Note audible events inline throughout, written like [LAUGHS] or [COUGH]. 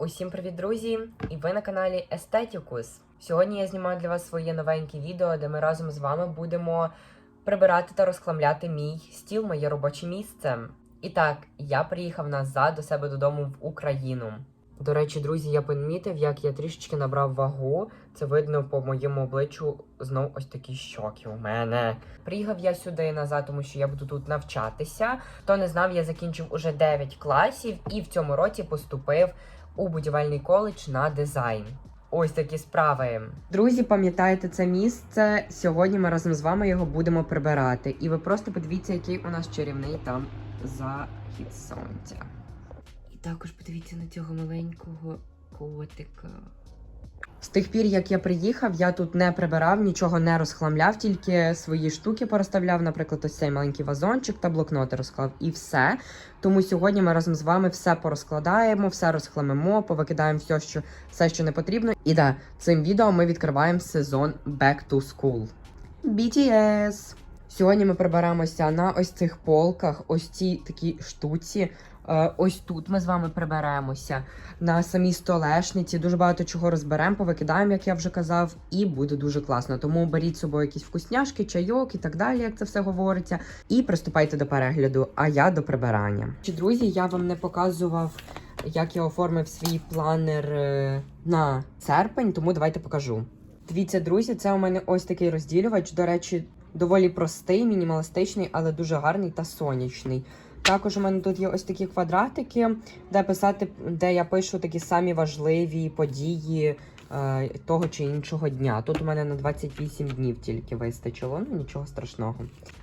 Усім привіт, друзі! І ви на каналі Естетікус. Сьогодні я знімаю для вас своє новеньке відео, де ми разом з вами будемо прибирати та розхламляти мій стіл, моє робоче місце. І так, я приїхав назад до себе додому в Україну. До речі, друзі, я помітив, як я трішечки набрав вагу. Це видно по моєму обличчю знов ось такі щоки у мене. Приїхав я сюди назад, тому що я буду тут навчатися. Хто не знав, я закінчив уже 9 класів і в цьому році поступив у будівельний коледж на дизайн. Ось такі справи. Друзі, пам'ятаєте це місце? Сьогодні ми разом з вами його будемо прибирати. І ви просто подивіться, який у нас чарівний там захід сонця. І також подивіться на цього маленького котика. З тих пір, як я приїхав, я тут не прибирав, нічого не розхламляв, тільки свої штуки порозставляв, наприклад, ось цей маленький вазончик та блокноти розклав, і все. Тому сьогодні ми разом з вами все порозкладаємо, все розхламимо, повикидаємо все, що все, що не потрібно. І да, цим відео ми відкриваємо сезон Back to School. BTS! Сьогодні ми приберемося на ось цих полках, ось цій такій штуці. Е, Ось тут ми з вами приберемося на самій столешниці. Дуже багато чого розберемо, повикидаємо, як я вже казав, і буде дуже класно. Тому беріть з собою якісь вкусняшки, чайок і так далі, як це все говориться. І приступайте до перегляду. А я до прибирання. Чи друзі, я вам не показував, як я оформив свій планер е, на серпень, тому давайте покажу. Дивіться, друзі, це у мене ось такий розділювач. До речі, доволі простий, мінімалістичний, але дуже гарний та сонячний. Також у мене тут є ось такі квадратики, де писати, де я пишу такі самі важливі події е, того чи іншого дня. Тут у мене на 28 днів тільки вистачило, ну нічого страшного.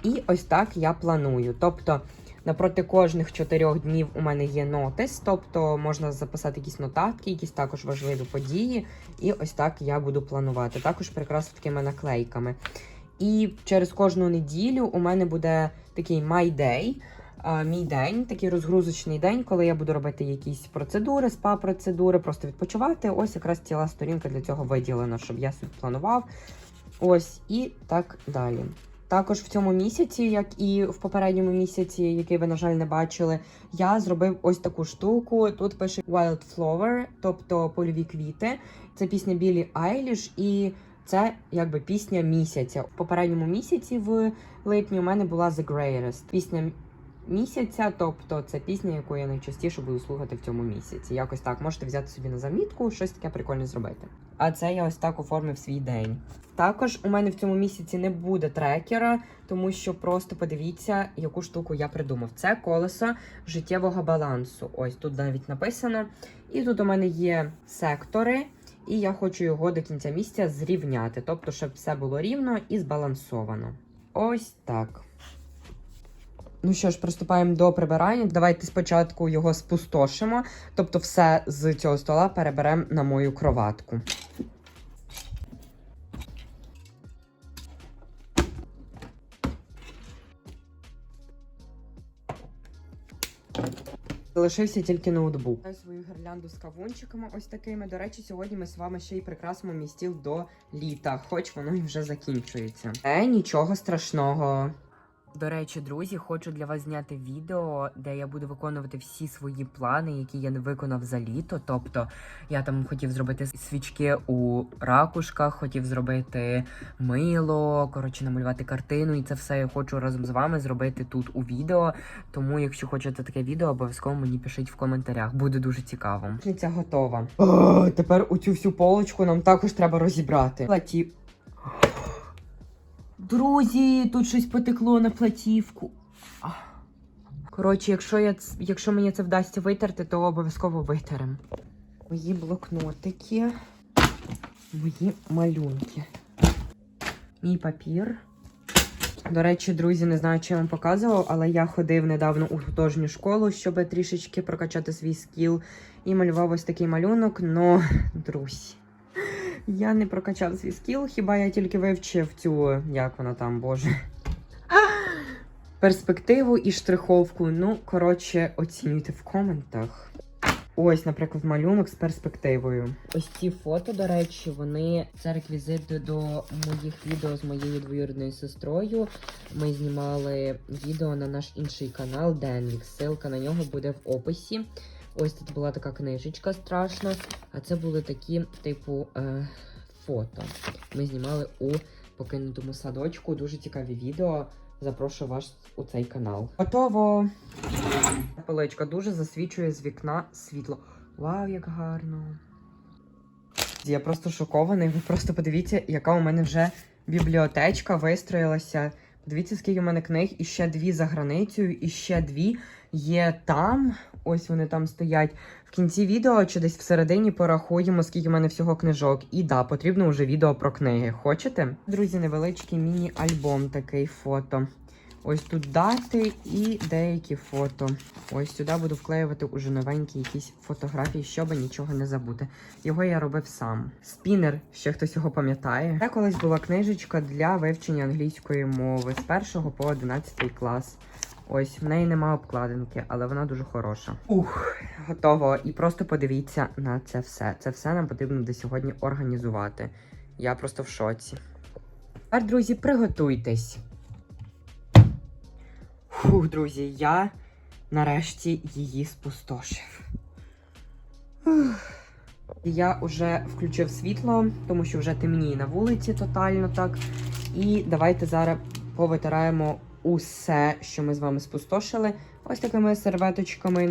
І ось так я планую. Тобто, напроти кожних чотирьох днів у мене є нотис, тобто можна записати якісь нотатки, якісь також важливі події. І ось так я буду планувати. Також прикрасити такими наклейками. І через кожну неділю у мене буде такий My Day, мій день, такий розгрузочний день, коли я буду робити якісь процедури, спа-процедури, просто відпочивати. Ось якраз ціла сторінка для цього виділена, щоб я собі планував. Ось і так далі. Також в цьому місяці, як і в попередньому місяці, який ви, на жаль, не бачили, я зробив ось таку штуку. Тут пише Wildflower, тобто польові квіти. Це пісня Білі Айліш, і це якби пісня місяця. В попередньому місяці в липні у мене була The Greatest. Пісня місяця, тобто це пісня, яку я найчастіше буду слухати в цьому місяці. Якось так можете взяти собі на замітку, щось таке прикольне зробити. А це я ось так оформив свій день. Також у мене в цьому місяці не буде трекера, тому що просто подивіться, яку штуку я придумав. Це колесо життєвого балансу. Ось тут навіть написано. І тут у мене є сектори, і я хочу його до кінця місяця зрівняти, тобто, щоб все було рівно і збалансовано. Ось так. Ну що ж, приступаємо до прибирання. Давайте спочатку його спустошимо, тобто все з цього стола переберемо на мою кроватку. Залишився тільки ноутбук. Свою гірлянду з кавунчиками ось такими. До речі, сьогодні ми з вами ще й прикрасимо мій до літа, хоч воно і вже закінчується. Е, нічого страшного. До речі, друзі, хочу для вас зняти відео, де я буду виконувати всі свої плани, які я не виконав за літо. Тобто я там хотів зробити свічки у ракушках, хотів зробити мило, коротше, намалювати картину, і це все я хочу разом з вами зробити тут у відео. Тому, якщо хочете таке відео, обов'язково мені пишіть в коментарях. Буде дуже цікаво. Ця готова. О, тепер у цю всю полочку нам також треба розібрати. Платі. Друзі, тут щось потекло на платівку. Коротше, якщо я якщо мені це вдасться витерти, то обов'язково витерем. Мої блокнотики, мої малюнки. Мій папір. До речі, друзі, не знаю, чи я вам показував, але я ходив недавно у художню школу, щоб трішечки прокачати свій скіл. І малював ось такий малюнок. Но, друзі, я не прокачав свій скіл, хіба я тільки вивчив цю, як вона там, боже. [LAUGHS] Перспективу і штриховку. Ну, коротше, оцінюйте в коментах. Ось, наприклад, малюнок з перспективою. Ось ці фото, до речі, вони це реквізит до моїх відео з моєю двоюрідною сестрою. Ми знімали відео на наш інший канал Денвік. Ссылка на нього буде в описі. Ось тут була така книжечка страшна, а це були такі, типу, е, фото. Ми знімали у покинутому садочку. Дуже цікаві відео. Запрошую вас у цей канал. Готово! Поличка дуже засвічує з вікна світло. Вау, як гарно! Я просто шокований. Ви просто подивіться, яка у мене вже бібліотечка вистроїлася. Подивіться, скільки у мене книг, і ще дві за границею, і ще дві є там. Ось вони там стоять. В кінці відео чи десь всередині порахуємо, скільки в мене всього книжок. І да, потрібно вже відео про книги. Хочете? Друзі, невеличкий міні-альбом такий фото. Ось тут дати і деякі фото. Ось сюди буду вклеювати уже новенькі якісь фотографії, щоб нічого не забути. Його я робив сам. Спінер, ще хтось його пам'ятає. Це колись була книжечка для вивчення англійської мови з 1 по 11 клас. Ось в неї нема обкладинки, але вона дуже хороша. Ух, готово. І просто подивіться на це все. Це все нам потрібно до сьогодні організувати. Я просто в шоці. Тепер, друзі, приготуйтесь. Фух, друзі, я нарешті її спустошив. Ух. Я вже включив світло, тому що вже темніє на вулиці тотально так. І давайте зараз повитираємо усе, що ми з вами спустошили. Ось такими серветочками.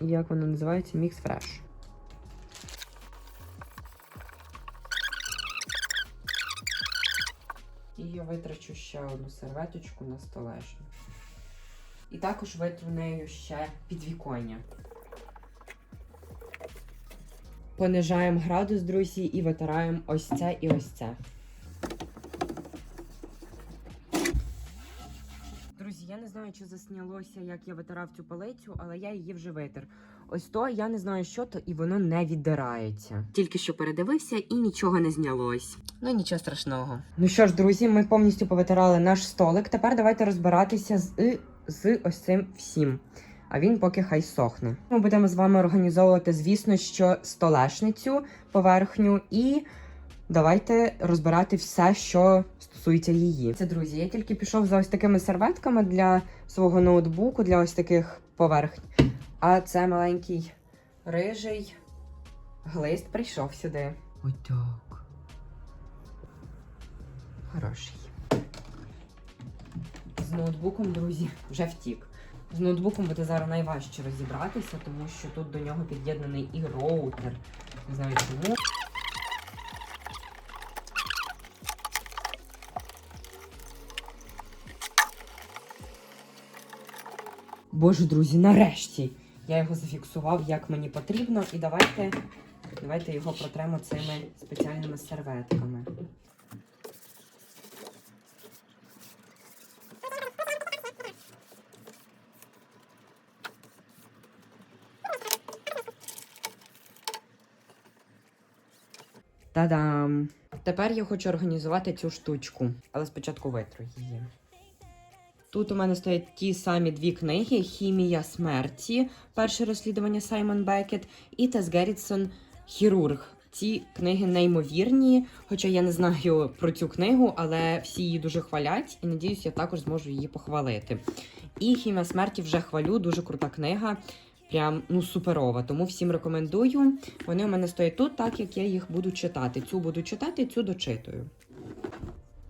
Як воно називається? Мікс Фреш. І я витрачу ще одну серветочку на столешню. І також витру нею ще підвіконня. Понижаємо градус, друзі, і витираємо ось це і ось це. Друзі, я не знаю, чи заснялося, як я витирав цю палицю, але я її вже витер. Ось то я не знаю, що то, і воно не віддирається. Тільки що передивився і нічого не знялось. Ну нічого страшного. Ну що ж, друзі, ми повністю повитирали наш столик. Тепер давайте розбиратися з, з ось цим всім. А він поки хай сохне. Ми будемо з вами організовувати, звісно, що столешницю поверхню і. Давайте розбирати все, що стосується її. Це друзі, я тільки пішов за ось такими серветками для свого ноутбуку, для ось таких поверхень. А це маленький рижий глист прийшов сюди. Отак. Хороший. З ноутбуком, друзі, вже втік. З ноутбуком буде зараз найважче розібратися, тому що тут до нього під'єднаний і роутер. Не знаю чому. Боже, друзі, нарешті я його зафіксував, як мені потрібно, і давайте, давайте його протремо цими спеціальними серветками. Та-дам! Тепер я хочу організувати цю штучку, але спочатку витру її. Тут у мене стоять ті самі дві книги: Хімія смерті, перше розслідування Саймон Бекет і Тес Геррітсон Хірург. Ці книги неймовірні, хоча я не знаю про цю книгу, але всі її дуже хвалять, і надіюсь, я також зможу її похвалити. І Хімія смерті вже хвалю, дуже крута книга. Прям ну суперова. Тому всім рекомендую. Вони у мене стоять тут, так як я їх буду читати. Цю буду читати, цю дочитую.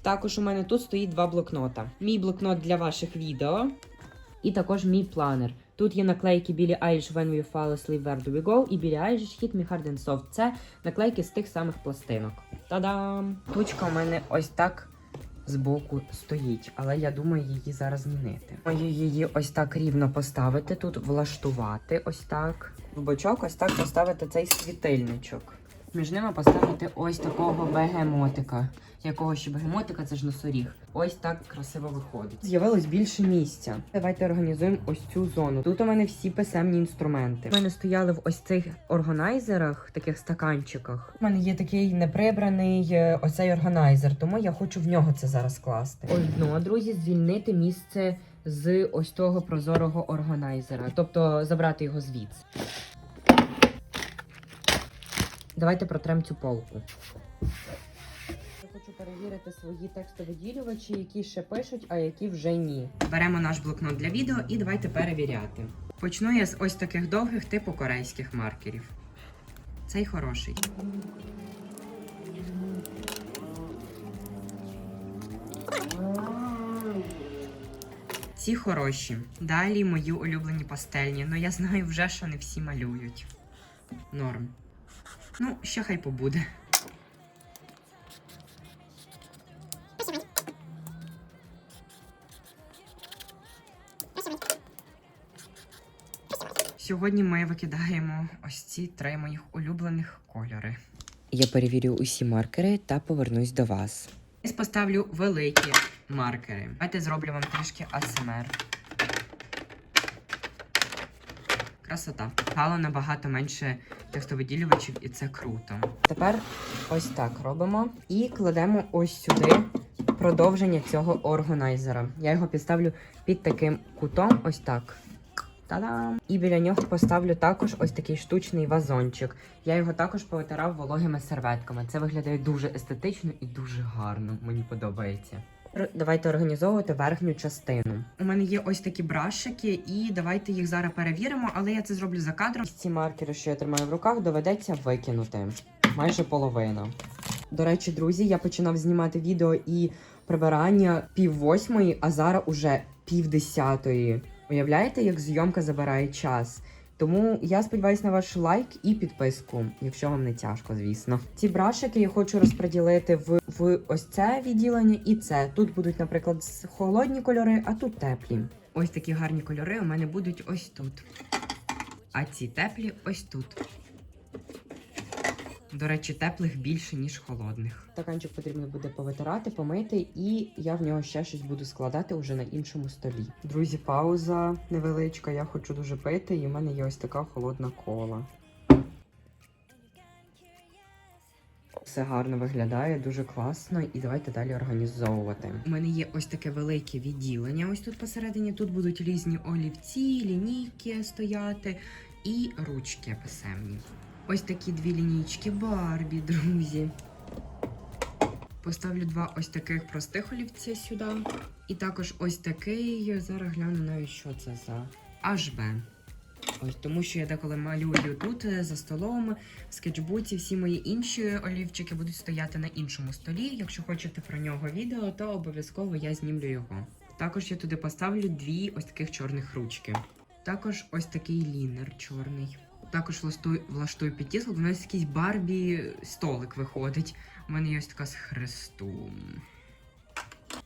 Також у мене тут стоїть два блокнота. Мій блокнот для ваших відео. І також мій планер. Тут є наклейки Білі Eilish When We Fall Asleep Where Do We Go і Білі Eilish Hit Me Hard and Soft. Це наклейки з тих самих пластинок. Та-дам! Тучка у мене ось так збоку стоїть, але я думаю її зараз змінити. Маю її ось так рівно поставити, тут влаштувати ось так. В бочок ось так поставити цей світильничок. Між ними поставити ось такого бегемотика. Якого ще бегемотика, це ж носоріг. Ось так красиво виходить. З'явилось більше місця. Давайте організуємо ось цю зону. Тут у мене всі писемні інструменти. У мене стояли в ось цих органайзерах, таких стаканчиках. У мене є такий неприбраний е, оцей органайзер, тому я хочу в нього це зараз класти. Ось дно, друзі, звільнити місце з ось того прозорого органайзера, тобто забрати його звідси. Давайте протрем цю полку. Я хочу перевірити свої текстовиділювачі, які ще пишуть, а які вже ні. Беремо наш блокнот для відео і давайте перевіряти. Почну я з ось таких довгих типу корейських маркерів. Цей хороший. Ці хороші. Далі мої улюблені пастельні. Ну я знаю вже, що не всі малюють. Норм. Ну, ще хай побуде. Сьогодні ми викидаємо ось ці три моїх улюблених кольори. Я перевірю усі маркери та повернусь до вас. Я поставлю великі маркери. Давайте зроблю вам трішки АСМР. Красота. Стало набагато менше текстовиділювачів, і це круто. Тепер ось так робимо і кладемо ось сюди продовження цього органайзера. Я його підставлю під таким кутом, ось так. Та-дам! І біля нього поставлю також ось такий штучний вазончик. Я його також повитирав вологими серветками. Це виглядає дуже естетично і дуже гарно. Мені подобається. Давайте організовувати верхню частину. У мене є ось такі брашики, і давайте їх зараз перевіримо, але я це зроблю за кадром. Ці маркери, що я тримаю в руках, доведеться викинути. Майже половина. До речі, друзі, я починав знімати відео і прибирання пів восьмої, а зараз уже пів десятої. Уявляєте, як зйомка забирає час? Тому я сподіваюся на ваш лайк і підписку, якщо вам не тяжко, звісно. Ці брашики я хочу розподілити в, в ось це відділення і це. Тут будуть, наприклад, холодні кольори, а тут теплі. Ось такі гарні кольори у мене будуть ось тут. А ці теплі ось тут. До речі, теплих більше, ніж холодних. Стаканчик потрібно буде повитирати, помити, і я в нього ще щось буду складати уже на іншому столі. Друзі, пауза невеличка. Я хочу дуже пити, і в мене є ось така холодна кола. Все гарно виглядає, дуже класно, і давайте далі організовувати. У мене є ось таке велике відділення. Ось тут посередині тут будуть різні олівці, лінійки стояти і ручки писемні. Ось такі дві лінійки Барбі, друзі. Поставлю два ось таких простих олівця сюди. І також ось такий. Зараз гляну навіть, що це за HB. Ось тому, що я деколи малюю тут е, за столом, в скетчбуці, всі мої інші олівчики будуть стояти на іншому столі. Якщо хочете про нього відео, то обов'язково я знімлю його. Також я туди поставлю дві ось таких чорних ручки. Також ось такий лінер чорний. Також влаштую, влаштую підтіск. У нас якийсь Барбі столик виходить. У мене є ось така з хрестом.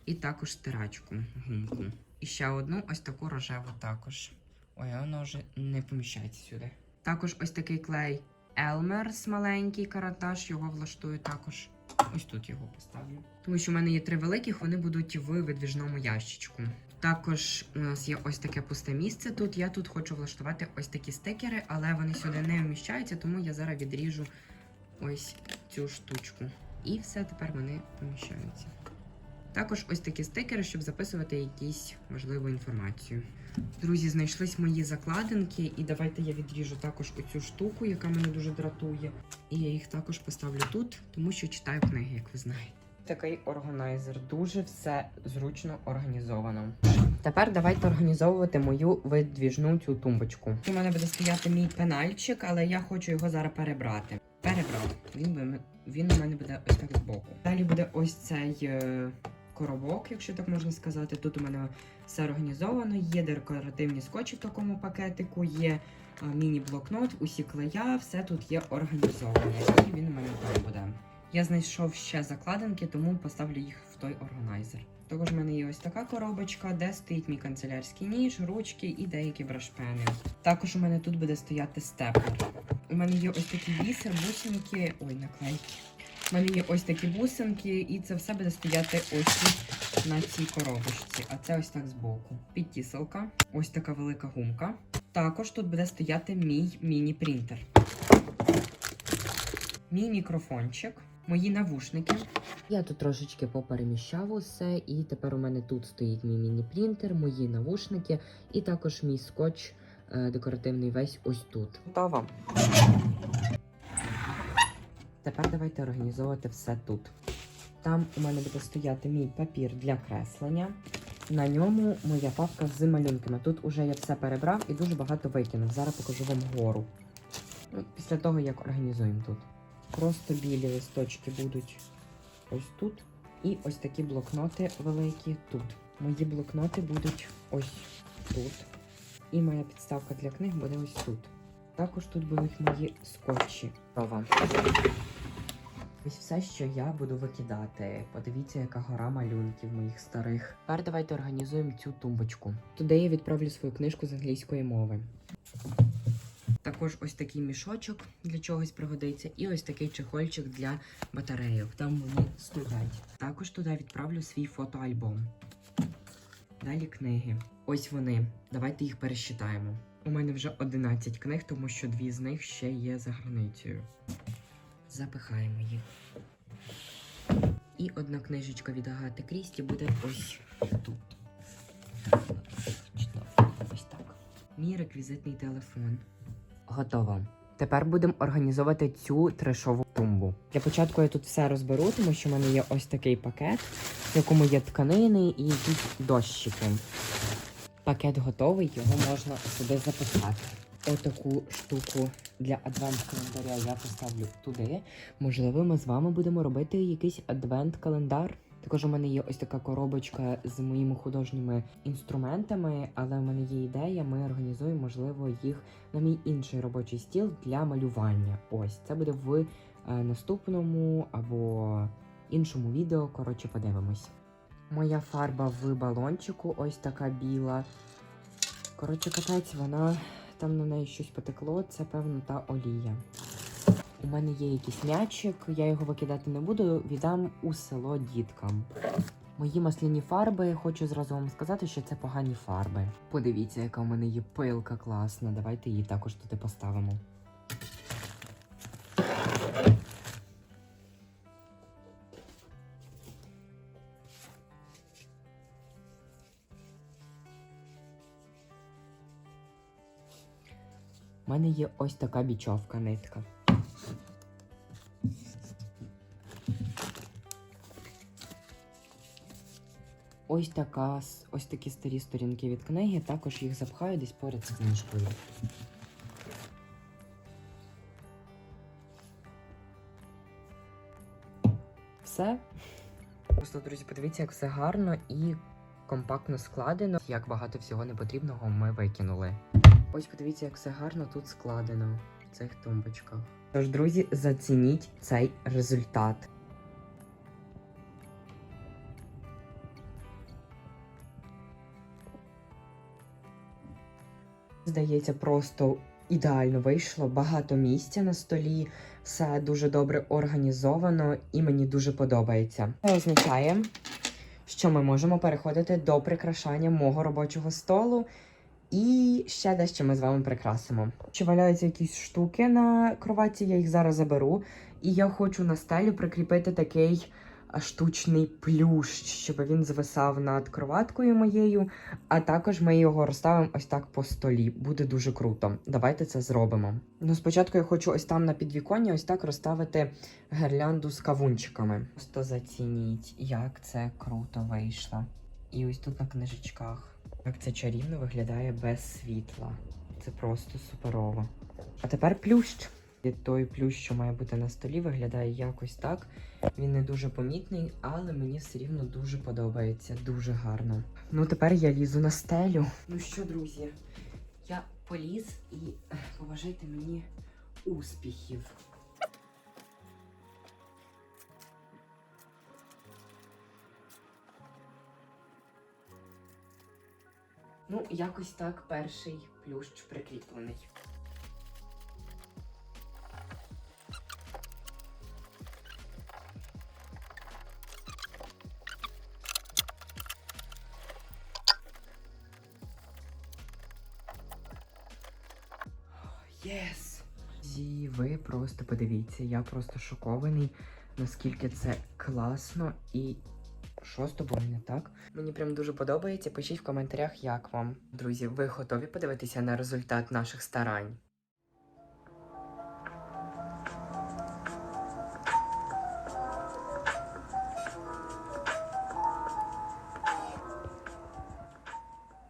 І також стирачку, гумку. І ще одну ось таку рожеву також. Ой, воно вже не поміщається сюди. Також ось такий клей Елмерс маленький карандаш, його влаштую також. Ось тут його поставлю. Тому що в мене є три великих, вони будуть в видвіжному ящичку. Також у нас є ось таке пусте місце тут. Я тут хочу влаштувати ось такі стикери, але вони сюди не вміщаються, тому я зараз відріжу ось цю штучку. І все тепер вони поміщаються. Також ось такі стикери, щоб записувати якусь важливу інформацію. Друзі, знайшлись мої закладинки, і давайте я відріжу також оцю штуку, яка мене дуже дратує. І я їх також поставлю тут, тому що читаю книги, як ви знаєте. Такий органайзер, дуже все зручно організовано. Тепер давайте організовувати мою видвіжну цю тумбочку. У мене буде стояти мій пенальчик, але я хочу його зараз перебрати. Перебрав. Він, він у мене буде ось так збоку. Далі буде ось цей е, коробок, якщо так можна сказати. Тут у мене все організовано. Є декоративні скотчі в такому пакетику, є е, міні-блокнот, усі клея, все тут є організовано. І він у мене там буде. Я знайшов ще закладинки, тому поставлю їх в той органайзер. Також в мене є ось така коробочка, де стоїть мій канцелярський ніж, ручки і деякі брашпени. Також у мене тут буде стояти степлер. У мене є ось такі бісер, бусинки. Ой, наклейки. У мене є ось такі бусинки, і це все буде стояти ось тут на цій коробочці. А це ось так збоку. Підтіселка, ось така велика гумка. Також тут буде стояти мій міні-принтер. Мій мікрофончик, мої навушники. Я тут трошечки попереміщав усе, і тепер у мене тут стоїть мій міні-принтер, мої навушники, і також мій скотч е, декоративний весь ось тут. Готово. Тепер давайте організовувати все тут. Там у мене буде стояти мій папір для креслення. На ньому моя папка з малюнками. Тут уже я все перебрав і дуже багато викинув. Зараз покажу вам гору. Ну, після того, як організуємо тут. Просто білі листочки будуть ось тут. І ось такі блокноти великі тут. Мої блокноти будуть ось тут. І моя підставка для книг буде ось тут. Також тут будуть мої скотчі. Ось все, що я буду викидати. Подивіться, яка гора малюнків моїх старих. Тепер давайте організуємо цю тумбочку. Туди я відправлю свою книжку з англійської мови. Також ось такий мішочок для чогось пригодиться, і ось такий чехольчик для батарейок. Там вони стоять. Також туди відправлю свій фотоальбом. Далі книги. Ось вони. Давайте їх пересчитаємо. У мене вже 11 книг, тому що дві з них ще є за границею. Запихаємо їх. І одна книжечка від Агати Крісті буде ось тут. Ось так. Мій реквізитний телефон. Готово. Тепер будемо організовувати цю трешову тумбу. Для початку я тут все розберу, тому що в мене є ось такий пакет, в якому є тканини і якісь дощики. Пакет готовий, його можна сюди записати. Отаку штуку для адвент-календаря я поставлю туди. Можливо, ми з вами будемо робити якийсь адвент-календар. Також у мене є ось така коробочка з моїми художніми інструментами, але в мене є ідея, ми організуємо, можливо, їх на мій інший робочий стіл для малювання. Ось це буде в е, наступному або іншому відео. Коротше, подивимось. Моя фарба в балончику, ось така біла. Коротше, капець, вона там на неї щось потекло, це певно та олія. У мене є якийсь м'ячик, я його викидати не буду, віддам у село діткам. Мої масляні фарби, хочу зразу вам сказати, що це погані фарби. Подивіться, яка у мене є пилка класна. Давайте її також туди поставимо. У мене є ось така бічовка нитка. Ось така, ось такі старі сторінки від книги, також їх запхаю десь поряд з книжкою. Все. Просто, друзі, подивіться, як все гарно і компактно складено. Як багато всього непотрібного ми викинули. Ось подивіться, як все гарно тут складено в цих тумбочках. Тож, друзі, зацініть цей результат. Здається, просто ідеально вийшло. Багато місця на столі, все дуже добре організовано і мені дуже подобається. Це означає, що ми можемо переходити до прикрашання мого робочого столу. І ще дещо ми з вами прикрасимо. Чи валяються якісь штуки на кроваті, я їх зараз заберу. І я хочу на стелю прикріпити такий штучний плющ, щоб він звисав над кроваткою моєю. А також ми його розставимо ось так по столі. Буде дуже круто. Давайте це зробимо. Ну, спочатку я хочу ось там на підвіконні ось так розставити гірлянду з кавунчиками. Просто зацініть, як це круто вийшло. І ось тут на книжечках. Як це чарівно виглядає без світла. Це просто суперово. А тепер плющ. І Той плющ, що має бути на столі, виглядає якось так. Він не дуже помітний, але мені все рівно дуже подобається. Дуже гарно. Ну, тепер я лізу на стелю. Ну що, друзі, я поліз і ех, побажайте мені успіхів. Ну, якось так перший плющ прикріплений. дивіться, я просто шокований, наскільки це класно і що з тобою не так. Мені прям дуже подобається. Пишіть в коментарях, як вам. Друзі, ви готові подивитися на результат наших старань?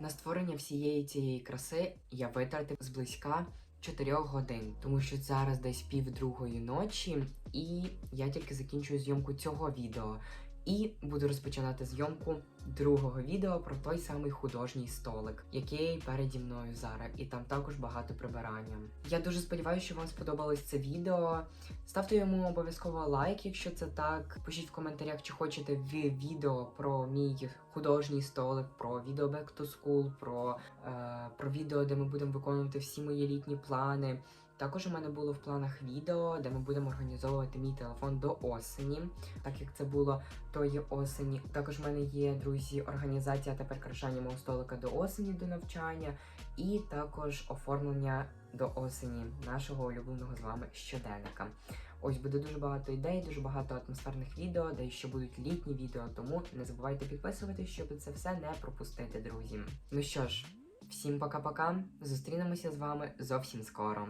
На створення всієї цієї краси я витратив зблизька 4 годин, тому що зараз десь пів другої ночі, і я тільки закінчую зйомку цього відео. І буду розпочинати зйомку другого відео про той самий художній столик, який переді мною зараз, і там також багато прибирання. Я дуже сподіваюся, що вам сподобалось це відео. Ставте йому обов'язково лайк, якщо це так. Пишіть в коментарях, чи хочете відео про мій художній столик, про відео Back to School, про, е, про відео, де ми будемо виконувати всі мої літні плани. Також у мене було в планах відео, де ми будемо організовувати мій телефон до осені, так як це було тої осені. Також в мене є друзі, організація та прикрашання мого столика до осені до навчання, і також оформлення до осені нашого улюбленого з вами щоденника. Ось буде дуже багато ідей, дуже багато атмосферних відео, де ще будуть літні відео, тому не забувайте підписуватись, щоб це все не пропустити, друзі. Ну що ж, всім пока-пока. Зустрінемося з вами зовсім скоро.